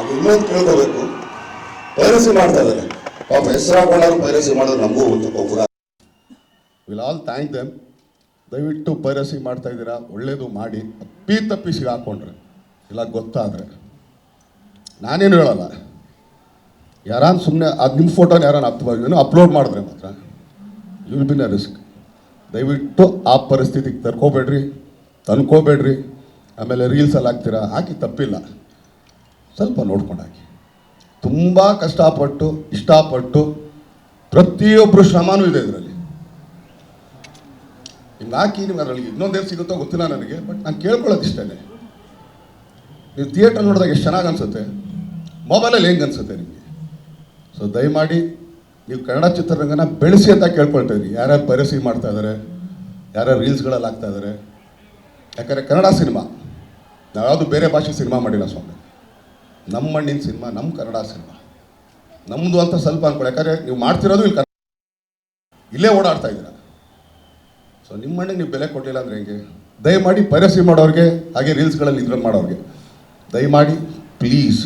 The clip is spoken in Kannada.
ಅದು ಇನ್ನೊಂದು ತಿಳ್ಕೋಬೇಕು. ಪೈರಸಿ ಮಾಡ್ತಾ ಇದ್ದಾರೆ. ಪಾಪ ಹೆಸರು ಪೈರಸಿ ಮಾಡೋದು ನಮಗೂ ಒಂದು ವಿಲ್ ಆಲ್ ಥ್ಯಾಂಕ್ ದೆಮ್ ದಯವಿಟ್ಟು ಪೈರಸಿ ಮಾಡ್ತಾ ಇದ್ದೀರಾ? ಒಳ್ಳೇದು ಮಾಡಿ. ಅಪ್ಪಿ ತಪ್ಪಿಸಿ ಹಾಕೊಂಡ್ರೆ. ಇಲ್ಲ, ಗೊತ್ತಾದರೆ. ನಾನೇನು ಹೇಳಲ್ಲ. ಯಾರಾನ್ ಸುಮ್ಮನೆ ಅದು ನಿಮ್ಮ ಫೋಟೋನ ಯಾರನ್ನ ಅಪ್ತು ಅಪ್ಲೋಡ್ ಮಾಡಿದ್ರೆ ಮಾತ್ರ. ವಿಲ್ ಬಿನ್ ಅ ರಿಸ್ಕ್ ದಯವಿಟ್ಟು ಆ ಪರಿಸ್ಥಿತಿಗೆ ತರ್ಕೋಬೇಡ್ರಿ. ತಂದ್ಕೋಬೇಡ್ರಿ ಆಮೇಲೆ ರೀಲ್ಸಲ್ಲಿ ಹಾಕ್ತೀರಾ? ಹಾಕಿ ತಪ್ಪಿಲ್ಲ. ಸ್ವಲ್ಪ ನೋಡ್ಕೊಂಡು ಹಾಕಿ ತುಂಬ ಕಷ್ಟಪಟ್ಟು, ಇಷ್ಟಪಟ್ಟು ಪ್ರತಿಯೊಬ್ಬರು ಶ್ರಮನೂ ಇದೆ ಇದರಲ್ಲಿ. ಹಿಂಗೆ ಹಾಕಿ ನಿಮ್ಗೆ ಅದರಲ್ಲಿ ಇನ್ನೊಂದೇನು ಸಿಗುತ್ತೋ ಗೊತ್ತಿಲ್ಲ ನನಗೆ ಬಟ್ ನಾನು ಕೇಳ್ಕೊಳ್ಳೋದು ಇಷ್ಟೇ ನೀವು ಥಿಯೇಟರ್ ನೋಡಿದಾಗ ಎಷ್ಟು ಚೆನ್ನಾಗಿ ಅನಿಸುತ್ತೆ? ಮೊಬೈಲಲ್ಲಿ ಹೆಂಗೆ ಅನಿಸುತ್ತೆ ನಿಮಗೆ? ಸೊ ದಯಮಾಡಿ ನೀವು ಕನ್ನಡ ಚಿತ್ರರಂಗನ ಬೆಳೆಸಿ ಅಂತ ಕೇಳ್ಕೊಳ್ತಾ ಯಾರ್ಯಾರು ಪರಸಿ ಮಾಡ್ತಾ ಇದ್ದಾರೆ ಯಾರ್ಯಾರು ರೀಲ್ಸ್ಗಳಲ್ಲಿ ಹಾಕ್ತಾ ಇದ್ದಾರೆ ಯಾಕಂದರೆ ಕನ್ನಡ ಸಿನಿಮಾ. ನಾವು ಯಾವುದು ಬೇರೆ ಭಾಷೆ ಸಿನಿಮಾ ಮಾಡಿಲ್ಲ ಸ್ವಾಮಿ. ನಮ್ಮ ಮಣ್ಣಿನ ಸಿನಿಮಾ ನಮ್ಮ ಕನ್ನಡ ಸಿನಿಮಾ. ನಮ್ಮದು ಅಂತ ಸ್ವಲ್ಪ ಅನ್ಕೊಳ್ಳಿ. ಯಾಕಂದರೆ ನೀವು ಮಾಡ್ತಿರೋದು ಇಲ್ಲಿ ಕನ್ನಡ. ಇಲ್ಲೇ ಓಡಾಡ್ತಾ ಇದ್ದೀರಾ? ಸೊ ನಿಮ್ಮ ಮಣ್ಣಿಗೆ ನೀವು ಬೆಲೆ ಕೊಡಲಿಲ್ಲ ಅಂದರೆ ಹೆಂಗೆ? ದಯಮಾಡಿ ಪೈರಸಿ ಮಾಡೋರಿಗೆ ಹಾಗೆ ರೀಲ್ಸ್ಗಳಲ್ಲಿ ಇದ್ರಲ್ಲಿ ಮಾಡೋರಿಗೆ. ದಯಮಾಡಿ ಪ್ಲೀಸ್